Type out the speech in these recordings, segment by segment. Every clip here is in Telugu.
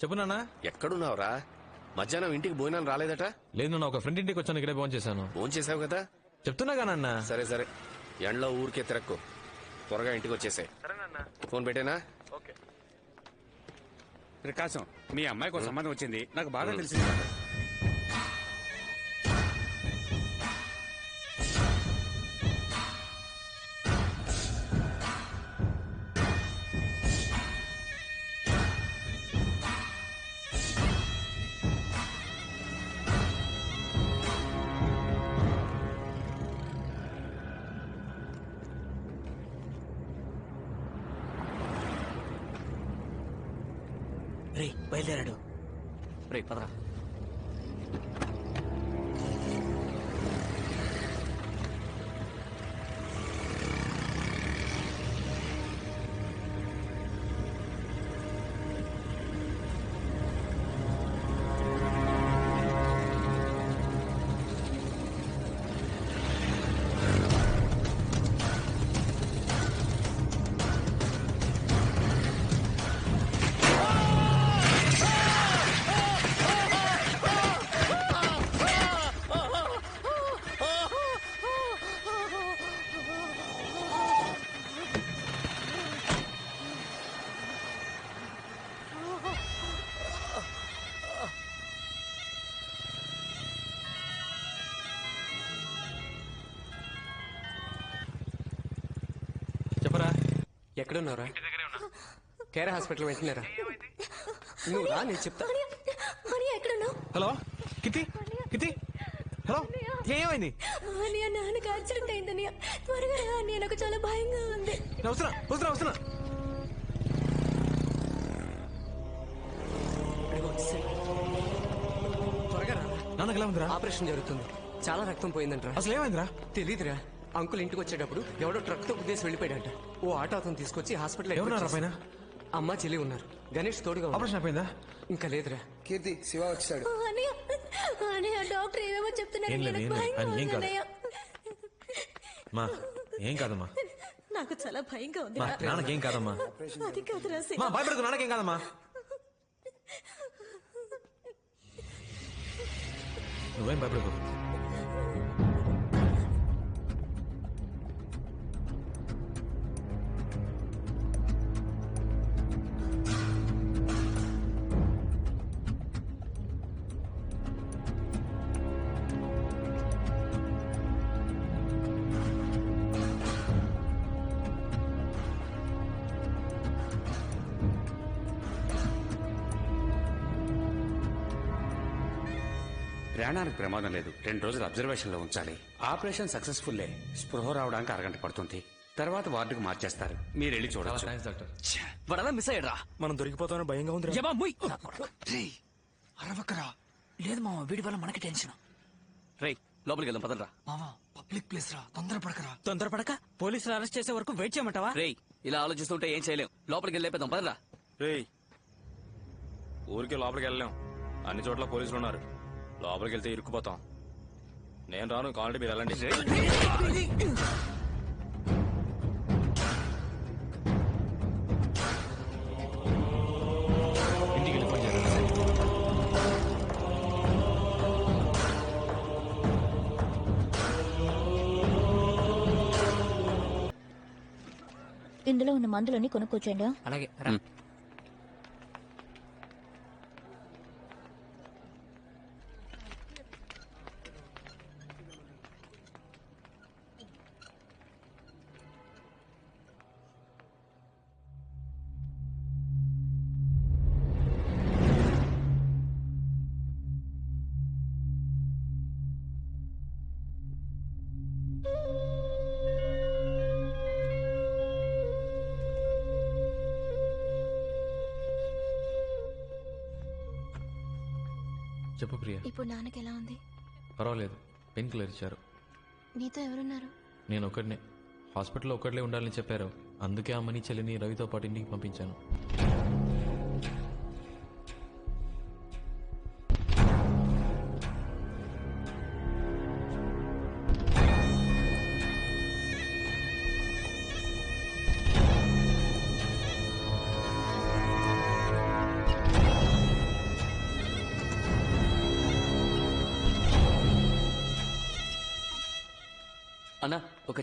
చెప్పు నాన్న. ఎక్కడున్నావురా? మధ్యాహ్నం ఇంటికి భోజనం రాలేదట? లేదు నాన్న ఒక ఫ్రెండ్ ఇంటికి వచ్చాను ఇక్కడే ఫోన్ చేశాను. ఫోన్ చేసావు కదా? చెప్తున్నాగా నాన్న? సరే సరే. ఎండలో ఊరికే తిరక్కు. త్వరగా ఇంటికి వచ్చేసాయి ఫోన్ పెట్టేనా? ప్రకాశం మీ అమ్మాయికి ఒక సంబంధం వచ్చింది. నాకు బాగా తెలిసింది. రే బయలుదేరాడు. రే పదరా. ఎక్కడున్నారా కేర్ హాస్పిటల్ వెంటనేరా నువ్వు రా నేను చెప్తా. హలో కితి కితి హలో ఏమైంది? అని నాన్నకి యాక్సిడెంట్ అయిందని త్వరగా రా నాకు చాలా భయంగా ఉంది. నేను వస్తున్నా వస్తున్నా వస్తున్నా. త్వరగా రా. నాన్నకి ఎలా ఉందిరా? ఆపరేషన్ జరుగుతుంది. చాలా రక్తం పోయిందంటరా. అసలు ఏమైందిరా? తెలీదురా. అంకుల్ ఇంటికి వచ్చేటప్పుడు ఎవడో ట్రక్తో ఉద్దేశం వెళ్ళిపోయాడంట. ఓ ఆటో అతను తీసుకొచ్చి హాస్పిటల్ ఎవరున్నారా పైన? అమ్మ చెల్లి ఉన్నారు. గణేష్ తోడుగా ఉన్నాడు. ఆపరేషన్ అయిపోయిందా? ఇంకా లేదురా. కీర్తి శివ వచ్చాడు. డాక్టర్ ఏమేమో చెప్తున్నాడు. ఏం లేదు, ఏం లేదు. భయంగా ఆయన ఏం ఉంది కాదు. అన్నయ్య. మా ఏం కాదమ్మా? నాకు చాలా భయంగా ఉంది మా. నాన్నకేం కాదమ్మా? అది కాదురా శివ. మా భయపడకు నాన్నకేం కాదమ్మా? నువ్వేం భయపడకు? ప్రాణానికి ప్రమాదం లేదు. రెండు రోజులు అబ్జర్వేషన్లో ఉంచాలి. ఆపరేషన్ సక్సెస్ఫుల్లే. స్పృహ రావడానికి అరగంట పడుతుంది. తర్వాత వార్డుకు మార్చేస్తారు. మీరు వెళ్ళి డాక్టర్. వాడలా మిస్ అయ్యాడా మనం దొరికిపోతామని భయంగా ఉంది అరవకరా లేదు మామ వీడి వల్ల మనకి టెన్షన్. రే లోపలికి వెళ్దాం పదరా మామా పబ్లిక్ ప్లేస్ రా తొందరపడకరా. తొందరపడక? పోలీసులు అరెస్ట్ చేసే వరకు వెయిట్ చేయమంటావా? రే ఇలా ఆలోచిస్తుంటే ఏం చేయలేం. లోపలికి వెళ్ళి లేపేద్దాం పదరా రేయ్ ఊరికి లోపలికి వెళ్ళలేం. అన్ని చోట్ల పోలీసులు ఉన్నారు లోపలికి వెళ్తే ఇరుక్కుపోతాం. నేను రాను కావాలంటే మీరు వెళ్ళండి. ఇందులో ఉన్న మందులన్నీ కొనుక్కొచ్చేయండి అలాగే రా. చెప్పు ప్రియా. ఇప్పుడు నాన్నకి ఎలా ఉంది? పర్వాలేదు. పెయిన్ కిల్లర్ ఇచ్చారు. నీతో ఎవరున్నారు? నేను ఒకడినే. హాస్పిటల్లో ఒకటిలే ఉండాలని చెప్పారు. అందుకే అమ్మని చెల్లిని రవితో పాటు ఇంటికి పంపించాను.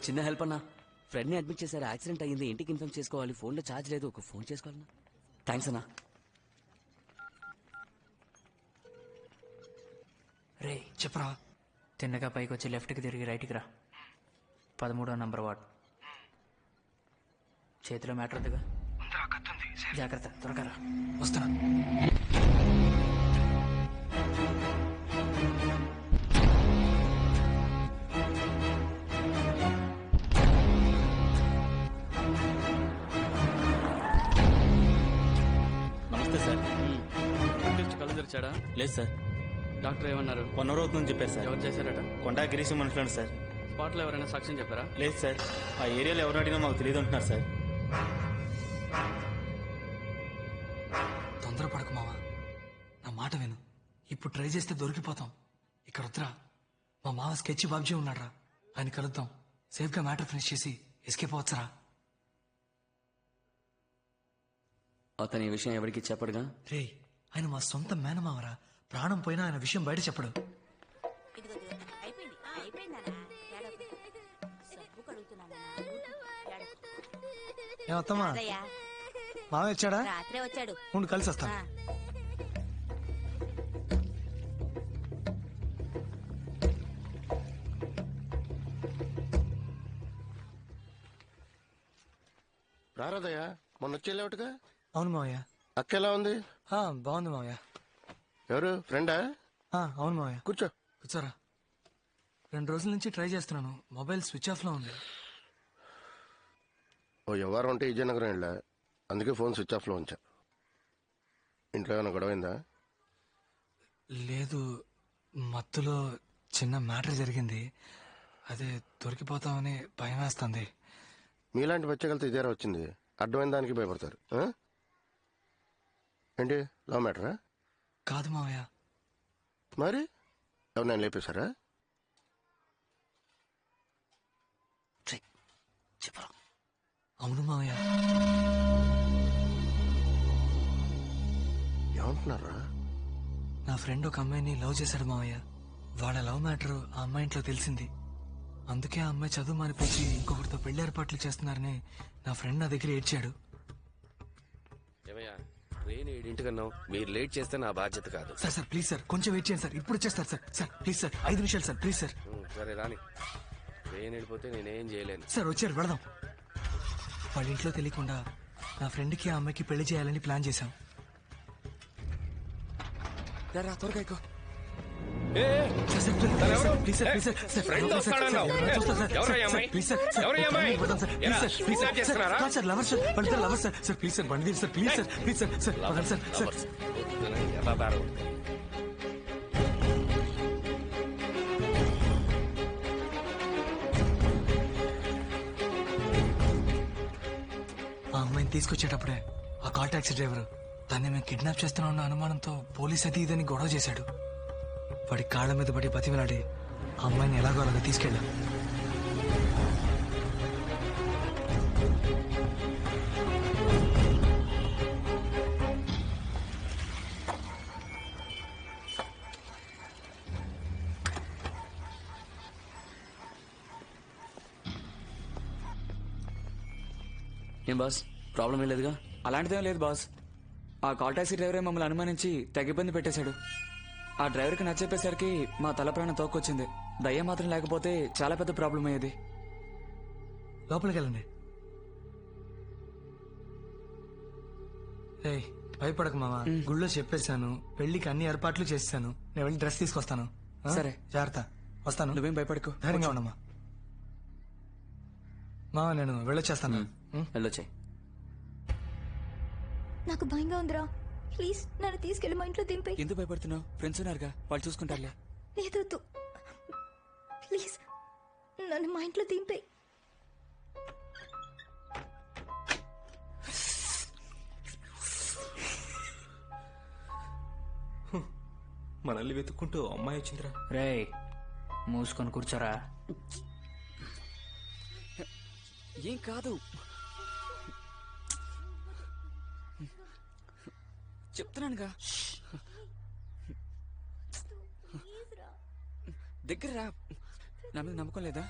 చిన్న హెల్ప్ అన్నా. ఫ్రెండ్ని అడ్మిట్ చేశారు యాక్సిడెంట్ అయ్యింది ఇంటికి ఇన్ఫార్మ్ చేసుకోవాలి ఫోన్లో ఛార్జ్ లేదు ఒక ఫోన్ చేసుకోవాలన్నా. థ్యాంక్స్ అన్నా. రే చెప్పరా? తిన్నగా పైకి వచ్చి లెఫ్ట్కి తిరిగి రైట్కి రా. పదమూడో నంబర్ వార్డ్ చేతిలో మ్యాటర్ ఉందిగా? జాగ్రత్త త్వరగా రా. వస్తున్నా. కళ్ళు తెరిచాడా లేదు సార్. డాక్టర్ ఏమన్నారు? వన్ అవర్ అవుతుందని చెప్పారు సార్. ఎవరు చేశారట? కొండా గిరీశం అంటున్నాడు సార్. స్పాట్లో ఎవరైనా సాక్ష్యం చెప్పారా? లేదు సార్. ఆ ఏరియాలో ఎవరు అడిగినా మాకు తెలియదు అంటున్నారు సార్. తొందరపడకు మావా. నా మాట విను. ఇప్పుడు ట్రై చేస్తే దొరికిపోతాం. ఇక్కడ వద్దురా. మా మావ స్కెచ్ బాబ్జీ ఉన్నాడ్రా. ఆయన కలుద్దాం. సేఫ్గా మ్యాటర్ ఫినిష్ చేసి ఎస్కేప్ అవచ్చురా అతని ఈ విషయం ఎవరికి చెప్పడుగా? రే ఆయన మా సొంత మేనమావరా. ప్రాణం పోయినా ఆయన విషయం బయట చెప్పడు. ఏమత్తమ్మా మావ వచ్చాడా? రాత్రే వచ్చాడు. ఉండు కలిసి వస్తాను. ఆ. రారాదయ్యా మొన్న వచ్చేలేవుగా అవును మావయ్య. అక్క ఎలా ఉంది? ఆ, బాగుంది మావయ్య. ఎవరు? ఫ్రెండా? ఆ, అవును మావయ్య. కూర్చో. కూర్చోరా. రెండు రోజుల నుంచి ట్రై చేస్తున్నాను. మొబైల్ స్విచ్ ఆఫ్లో ఉంది. ఓ ఎవరు ఉంటే విజయనగరం వెళ్ళా అందుకే ఫోన్ స్విచ్ ఆఫ్లో ఉంచా. ఇంట్లో ఏమైనా గొడవైందా? లేదు. మత్తులో చిన్న మ్యాటర్ జరిగింది. అదే దొరికిపోతామని భయం వేస్తుంది. మీలాంటి బచ్చగలతో ఇదేరా వచ్చింది. అడ్డమైన దానికి భయపడతారు. ఆ? ఏంటి? లవ్ మ్యాటరా కాదు మావయ్య. మరి? ఎవరు నేను లేపేశారా చెప్పరా. అవును మావయ్య. ఏమంటున్నారా? నా ఫ్రెండ్ ఒక అమ్మాయిని లవ్ చేశాడు మావయ్య. వాళ్ళ లవ్ మ్యాటర్ ఆ అమ్మాయి ఇంట్లో తెలిసింది. అందుకే ఆ అమ్మాయి చదువు మానిపించి ఇంకొకరితో పెళ్ళి ఏర్పాట్లు చేస్తున్నారని నా ఫ్రెండ్ నా దగ్గర ఏడ్చాడు. ట్రైన్ ఏడింటికన్నావు మీరు లేట్ చేస్తే నా బాధ్యత కాదు. సార్ సార్ ప్లీజ్ సార్ కొంచెం వెయిట్ చేయండి సార్. ఇప్పుడు వచ్చేస్తారు సార్ సార్ ప్లీజ్ సార్ ఐదు నిమిషాలు సార్ ప్లీజ్ సార్. సరే రాని. ట్రైన్ వెళ్ళిపోతే నేనేం చేయలేను. సార్ వచ్చారు వెళదాం. వాళ్ళ ఇంట్లో తెలియకుండా నా ఫ్రెండ్కి ఆ అమ్మాయికి పెళ్ళి చేయాలని ప్లాన్ చేశాం. రా త్వరగా ఎక్కువ. ఆ అమ్మాయిని తీసుకొచ్చేటప్పుడే ఆ కాల్ టాక్సీ డ్రైవర్ దాన్ని మేము కిడ్నాప్ చేస్తున్నామన్న అనుమానంతో పోలీస్ అది ఇదని గొడవ చేశాడు వాడి కాళ్ళ మీద పడి బతిమలాడి ఆ అమ్మాయిని ఎలాగో అలాగా తీసుకెళ్ళాం. ఏం బాస్? ప్రాబ్లం ఏం లేదుగా? అలాంటిదేం లేదు బాస్. ఆ కాల్ టాక్సీ డ్రైవరే మమ్మల్ని అనుమానించి తెగ ఇబ్బంది పెట్టేశాడు. ఆ డ్రైవర్కి నచ్చెప్పేసరికి మా తల ప్రాణం తోక్కొచ్చింది. దయ్యం మాత్రం లేకపోతే చాలా పెద్ద ప్రాబ్లం అయ్యేది. లోపలికి వెళ్ళండి ఏయ్ భయపడకు మామ. గుళ్ళో చెప్పేశాను. పెళ్ళికి అన్ని ఏర్పాట్లు చేశాను నేను వెళ్ళి డ్రెస్ తీసుకొస్తాను. ఆ? సరే. జాగ్రత్త. వస్తాను. నువ్వేం భయపడకు. ధైర్యంగా ఉండమ్మా. మామ నేను వెళ్ళొచ్చేస్తాను. ఉం? వెళ్ళొచ్చాయి. నాకు భయంగా ఉందిరా. ప్లీజ్ నన్ను తీసుకెళ్ళి మా ఇంట్లో దింపే. ఎందుకు భయపడుతున్నావు? ఫ్రెండ్స్ ఉన్నారుగా వాళ్ళు చూసుకుంటారులే. లేదొద్దు ప్లీజ్ నన్ను మా ఇంట్లో దింపే. మనల్ని వెతుక్కుంటూ అమ్మాయి వచ్చిందిరా. రే మూసుకొని కూర్చోరా. ఏం కాదు. చెప్తున్నానుగా. దగ్గర రా నా మీద నమ్మకం లేదా?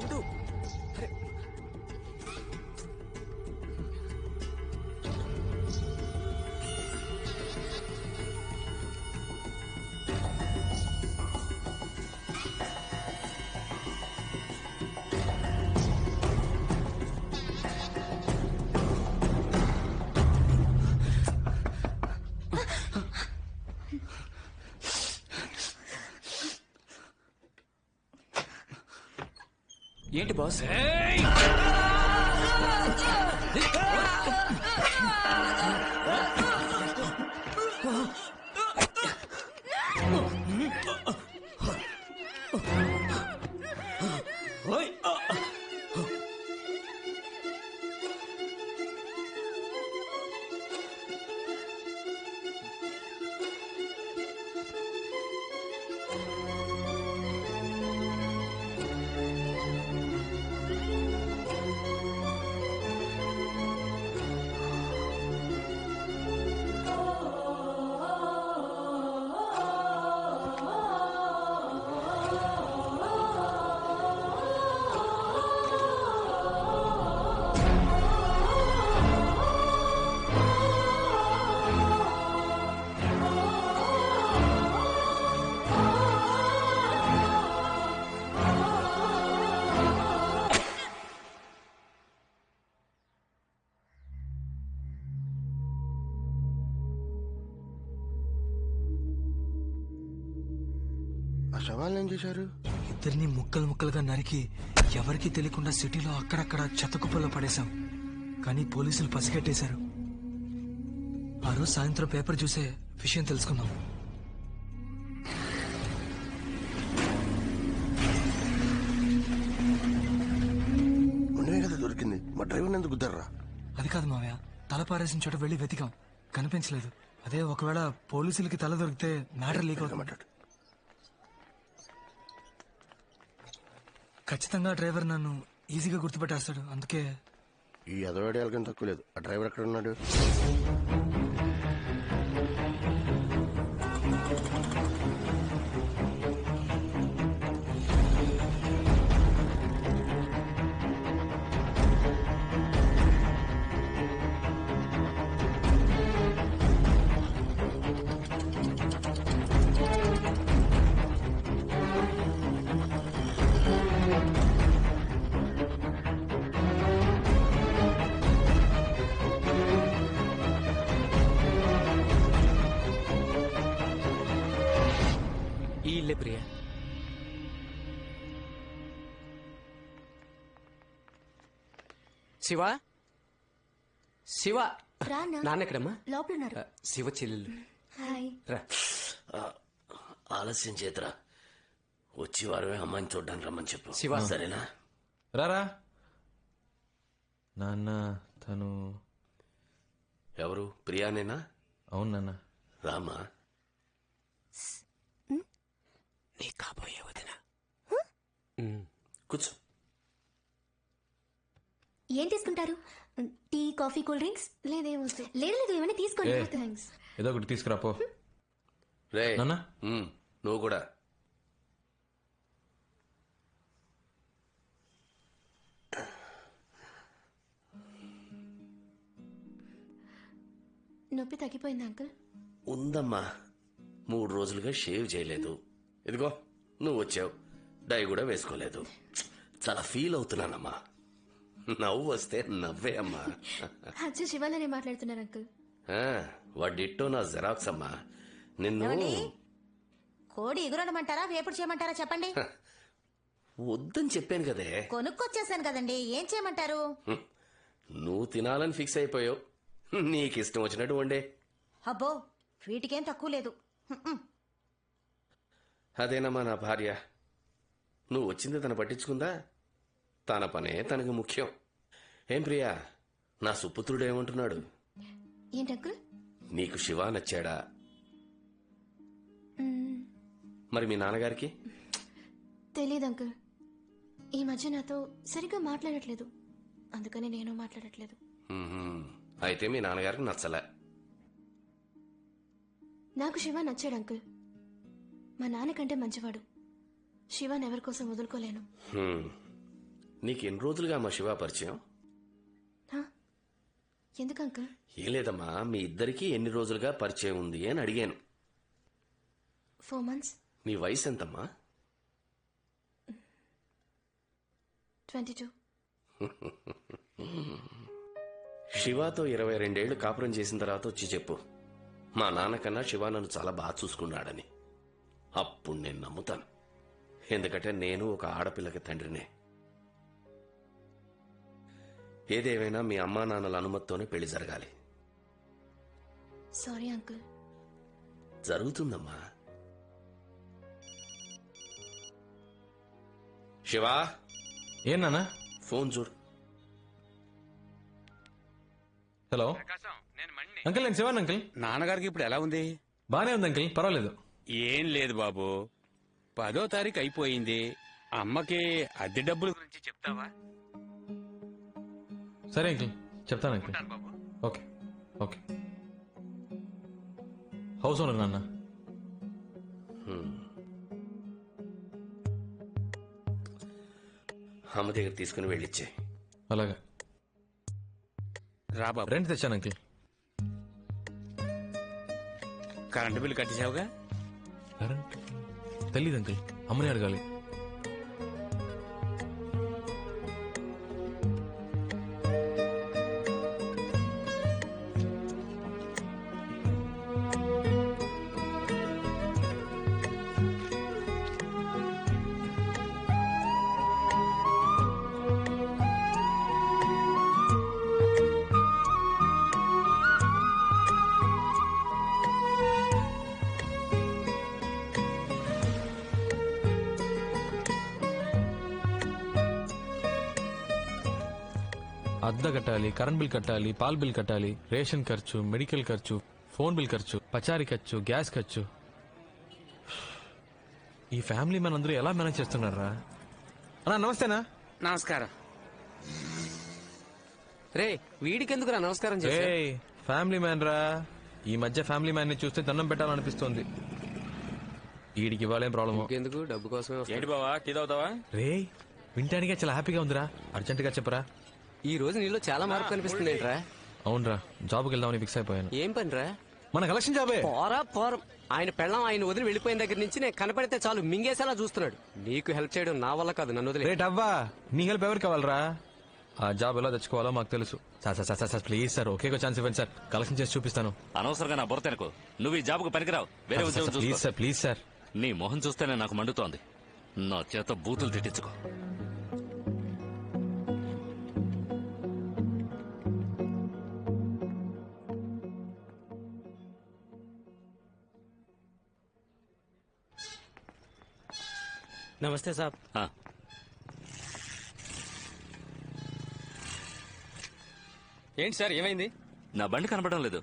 ఉంటూ అరే. బాస్ చేశారు? ఇద్దరిని ముక్కలు ముక్కలుగా నరికి ఎవరికీ తెలియకుండా సిటీలో అక్కడక్కడ చెత్త కుప్పల్లో పడేశాం. కానీ పోలీసులు పసిగట్టేశారు. ఆ రోజు సాయంత్రం పేపర్ చూసే విషయం తెలుసుకున్నాం కదా దొరికింది. మా డ్రైవర్ ఎందుకు గుద్దర్రా అది కాదు మావయ్య. తల పారేసిన చోట వెళ్ళి వెతికాం. కనిపించలేదు. అదే ఒకవేళ పోలీసులకి తల దొరికితే మ్యాటర్ లీక్ అవుతుంది. మాట్లాడు. ఖచ్చితంగా డ్రైవర్ నన్ను ఈజీగా గుర్తుపెట్టేస్తాడు. అందుకే ఈ అదవాడేళ్ళకని తక్కువ లేదు. ఆ డ్రైవర్ ఎక్కడ ఉన్నాడు ప్రియా శివ? శివ? నాన్న ఎక్కడమ్మా? లోపల శివ చెల్లెలు. రా. ఆలస్యం చేతరా. వచ్చి వారమే అమ్మాయిని చూడడానికి రమ్మని చెప్పు. శివ. సరేనా? రారా నాన్న తను. ఎవరు? ప్రియానేనా అవును నాన్న. రామా? నీ కాబోయే వదిన కూర్చో. ఏం తీసుకుంటారు? Tea coffee cool drinks? లేదే లేదు లేదు ఏమైనా తీసుకోండి. థ్యాంక్స్ ఏదో ఒకటి తీసుకురా పో. రే నాన్న? ఉమ్, నువ్వు కూడా. నొప్పి తగ్గిపోయింది అంకుల్? ఉందమ్మా. మూడు రోజులుగా షేవ్ చేయలేదు. ఇదిగో నువ్వు వచ్చావు. డై కూడా వేసుకోలేదు. చాలా ఫీల్ అవుతున్నానమ్మా. నవ్వు వస్తే నవ్వే అమ్మా. అచ్చా శివాలనే మాట్లాడుతున్నారు అంకుల్. ఆ, వాడిట్టో నా జెరాక్స్ అమ్మా. నిన్ను కోడి ఎగురడమంటారా వేపుడు చేయమంటారా చెప్పండి? వద్దని చెప్పాను కదే. కొనుక్కొచ్చేసాను కదండి ఏం చేయమంటారు. నువ్వు తినాలని ఫిక్స్ అయిపోయావు. నీకు ఇష్టం వచ్చినట్టు వండే. అబ్బో వీటికేం తక్కువ లేదు. అదేనమ్మా నా భార్య? నువ్వు వచ్చింది తను పట్టించుకుందా? తన పనే తనకు ముఖ్యం. ఏం ప్రియా? నా సుపుత్రుడు ఏమంటున్నాడు? నీకు శివ నచ్చాడా? మరి మీ నాన్నగారికి? తెలీదు అంకుల్. ఈ మధ్య నాతో సరిగ్గా మాట్లాడట్లేదు. అందుకని నేను మాట్లాడట్లేదు. అయితే మీ నాన్నగారికి నచ్చలే. నాకు శివ నచ్చాడు అంకుల్. మా నాన్నకంటే మంచివాడు. శివాన్ ఎవరి కోసం వదులుకోలేను. నీకు ఎన్ని రోజులుగా మా శివ పరిచయం? ఎందుకు అంకుల్? ఏం లేదమ్మా మీ ఇద్దరికి ఎన్ని రోజులుగా పరిచయం ఉంది అని అడిగాను. Four months. నీ వయసు ఎంతమ్మా? Twenty two. శివాతో ఇరవై రెండేళ్ళు కాపురం చేసిన తర్వాత వచ్చి చెప్పు. మా నాన్నకన్నా శివ నన్ను చాలా బాగా చూసుకున్నాడని. అప్పుడు నేను నమ్ముతాను. ఎందుకంటే నేను ఒక ఆడపిల్లకి తండ్రినే. ఏదేమైనా మీ అమ్మా నాన్నల అనుమతితోనే పెళ్ళి జరగాలి. Sorry uncle. జరుగుతుందమ్మా. శివా? ఏం నాన్న? ఫోన్ చూడు హలో. అంకుల్ నేను శివాన్ అంకుల్. నాన్నగారికి ఇప్పుడు ఎలా ఉంది? బానే ఉంది అంకుల్. పర్వాలేదు. ఏం లేదు బాబు. పదో తారీఖు అయిపోయింది. అమ్మకి అద్దె డబ్బుల గురించి చెప్తావా? సరే అంకుల్. చెప్తాను uncle. Okay okay. House owner నాన్న. అమ్మ దగ్గర తీసుకుని వెళ్ళిచ్చే. అలాగా. రా బాబు. రెంట్ తెచ్చాను అంకుల్. కరెంటు బిల్లు కట్టేసావుగా తెలీదు అంకుల్ అమ్మని అడగాలి. అద్దె కట్టాలి కరెంట్ బిల్ కట్టాలి పాల్ బిల్ కట్టాలి రేషన్ ఖర్చు మెడికల్ ఖర్చు ఫోన్ బిల్ ఖర్చు పచారీ ఖర్చు గ్యాస్ ఖర్చు. ఈ ఫ్యామిలీ మన అందరూ ఎలా మేనేజ్ చేస్తున్నారా? అన్నా నమస్తేనా? నమస్కారం. రే వీడికెందుకురా నమస్కారం చేశా ఏయ్ ఫ్యామిలీ మ్యాన్ రా. ఈ మధ్య ఫ్యామిలీ మ్యాన్ని చూస్తే దండం పెట్టాలనిపిస్తోంది. వీడికి ఇవ్వాలేం ప్రాబ్లమ్. ఎందుకు డబ్బు కోసమే వస్తా. ఏంటి బావా టీ తాగుతావా? రే వింటానికే చాలా హ్యాపీగా ఉందిరా. అర్జెంట్గా చెప్పరా? ఈ రోజు నీలో చాలా మార్పు కనిపిస్తుంది ఏంట్రా? అవునరా జాబ్కి వెళ్దామని ఫిక్స్ అయిపోయాను. ఏం పనిరా? మన కలెక్షన్ జాబే పోరా పోరం. ఆయన పెళ్ళం ఆయన వదిలి వెళ్ళిపోయిన దగ్గర నుంచి నేను కనపడితే చాలు మింగేసేలా చూస్తున్నాడు. నీకు హెల్ప్ చేయడం నా వల్ల కాదు నన్ను వదిలే. రేట్ అవ్వా. నీ హెల్ప్ ఎవరికి కావాలరా? ఆ జాబ్ ఎలా తెచ్చుకోవాలో మాకు తెలుసు. Sir sir sir sir please sir okay chance ఇవ్వండి సార్. కలెక్షన్ చేసి చూపిస్తాను. అనవసరంగా నా బుర్ర తినకు. నువ్వు ఈ జాబ్కు పనికిరావు. వేరే ఉద్యోగం ప్లీజ్ చూసుకో. Sir please sir. నీ మొహం చూస్తేనే నాకు మండుతోంది. నా చేత బూతులు తిట్టించుకో. నమస్తే సాబ్ ఆ, ఏంటి సార్ ఏమైంది? నా బండి కనపడడం లేదు.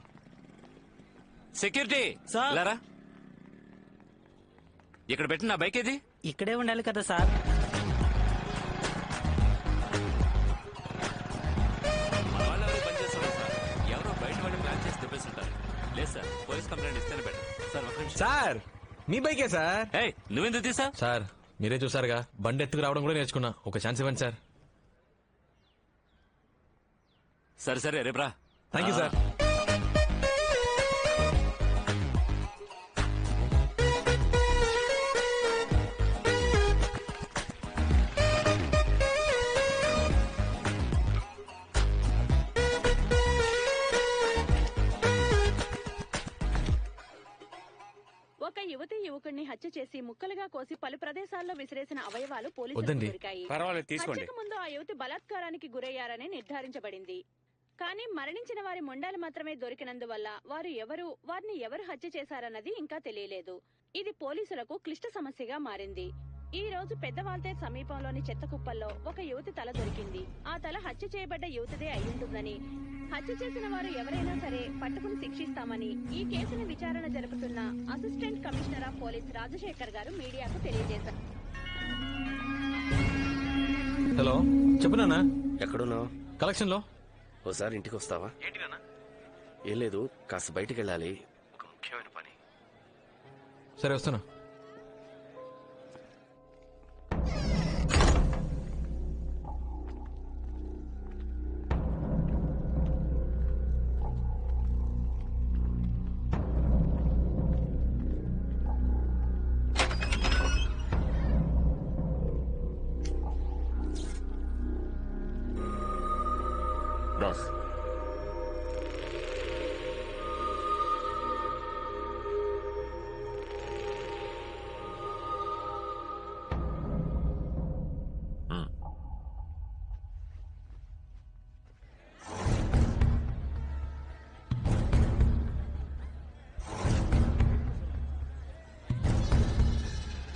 సెక్యూరిటీ! సార్. లేరా. ఇక్కడ పెట్టి నా బైక్ ఏది? ఇక్కడే ఉండాలి కదా సార్. మన వాళ్ళు ఎవరు పని చేస్తారు సార్? ఎవరో బయట ప్లాన్ చేసి దుబ్బేస్తుంటారు లేదు సార్ పోలీస్ కంప్లైంట్ ఇస్తేనే బెటర్. సార్ ఒక నిమిషం. సార్ మీ బైకే సార్? ఏయ్ నువ్వెందుకు తీసా సార్ మీరే చూసారుగా. బండి ఎత్తుకు రావడం కూడా నేర్చుకున్నా. ఒక ఛాన్స్ ఇవ్వండి సార్. సరే సరే రేపురా థ్యాంక్ యూ సార్. హత్య చేసి ముక్కలుగా కోసి పలు ప్రదేశాల్లో విసిరేసిన అవయవాలు పోలీసులకు వద్దండి. దొరికాయి. పర్వాలేదు, తీసుకోండి. హత్యకు ముందు ఆ యువతి బలాత్కారానికి గురయ్యారని నిర్ధారించబడింది. కానీ మరణించిన వారి మొండాలు మాత్రమే దొరికినందువల్ల వారు ఎవరు వారిని ఎవరు హత్య చేశారన్నది ఇంకా తెలియలేదు. ఇది పోలీసులకు క్లిష్ట సమస్యగా మారింది. ఈ రోజు పెద్దవాల్తే సమీపంలోని చెత్త కుప్పల్లో ఒక యువతి తల దొరికింది. ఆ తల హత్య చేయబడ్డ యువతిదే అయ్యుంటుందని హత్య చేసిన వారు ఎవరైనా సరే పట్టుకుని శిక్షిస్తామని ఈ కేసును విచారణ జరుపుతున్న assistant commissioner of police Rajasekhar గారు మీడియాకు తెలియజేశారు. హలో చెప్పు నాన్న. ఎక్కడున్నావు? కలెక్షన్లో ఓసారి ఇంటికి వస్తావా ఏం లేదు కాస్త బయటికి వెళ్ళాలి ఒక ముఖ్యమైన పని. సరే వస్తున్నా.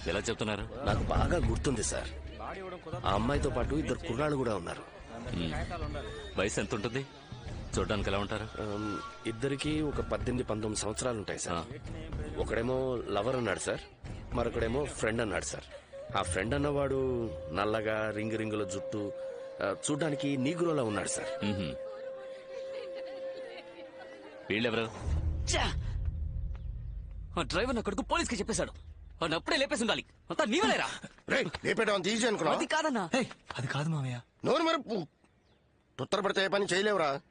ఎలా చెప్తున్నారు? నాకు బాగా గుర్తుంది సార్. ఆ అమ్మాయితో పాటు ఇద్దరు కుర్రాళ్ళు కూడా ఉన్నారు. వయసు ఎంత ఉంటుంది చూడడానికి ఎలా ఉంటారు? ఇద్దరికి ఒక పద్దెనిమిది పంతొమ్మిది సంవత్సరాలు ఉంటాయి సార్. ఒకడేమో లవర్ అన్నాడు సార్. మరొకడేమో ఫ్రెండ్ అన్నాడు సార్. ఆ ఫ్రెండ్ అన్నవాడు నల్లగా రింగు రింగుల జుట్టు చూడ్డానికి నీగురోలా ఉన్నాడు సార్. వీళ్ళెవరు? డ్రైవర్ నా కొడుకు పోలీస్కి చెప్పేశాడు. వాడిని అప్పుడే లేపేసి ఉండాలి. అంతా నీవలేరా? లేపేయడం ఈజీ అనుకున్నా అది కాదన్నా. అది కాదు మామయ్య. నోరు మరి తొత్తర పెడితే ఏ పని చేయలేవురా.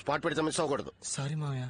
స్పాట్ పెడితే మిస్ అవ్వకూడదు. సారీ మామయ్య.